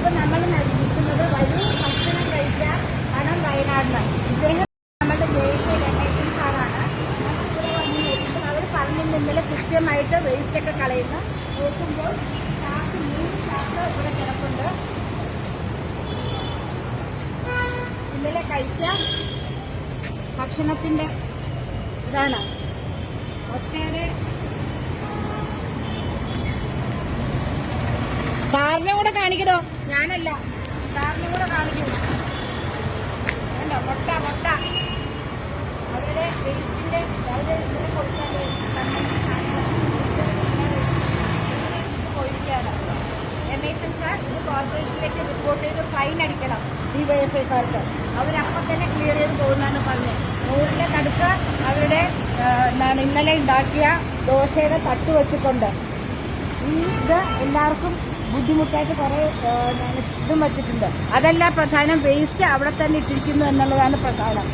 ഇപ്പൊ നമ്മൾ നിൽക്കുന്നത് വലിയ ഭക്ഷണം വയനാടിന് ഇദ്ദേഹം നമ്മുടെ രമേശൻ സാറാണ്. അവർ പറഞ്ഞില്ല ഇന്നലെ കൃത്യമായിട്ട് വേസ്റ്റ് ഒക്കെ കളയുന്നു. നോക്കുമ്പോൾ ചാക്ക് മൂന്ന് ചാക്ക് ഇവിടെ കിടപ്പുണ്ട്. ഇന്നലെ കഴിച്ച ഭക്ഷണത്തിന്റെ ഇതാണ്. ഒട്ടേറെ സാറിനെ കൂടെ കാണിക്കണോ ഞാനല്ല. സാറിനെ കൂടെ കാണിക്കൂ. വേണ്ട മുട്ട അവരുടെ ഫൈൻ അടിക്കണം തന്നെ ക്ലിയർ അവരുടെ എന്താണ് ഇന്നലെ ഉണ്ടാക്കിയ ദോശയുടെ തട്ട് വെച്ചിട്ടുണ്ട്. ഇത് എല്ലാവർക്കും ബുദ്ധിമുട്ടായിട്ട് കുറെ ഇതും വച്ചിട്ടുണ്ട്. അതല്ല പ്രധാനം വേസ്റ്റ് അവിടെ തന്നെ ഇട്ടിരിക്കുന്നു എന്നുള്ളതാണ് പ്രധാനം.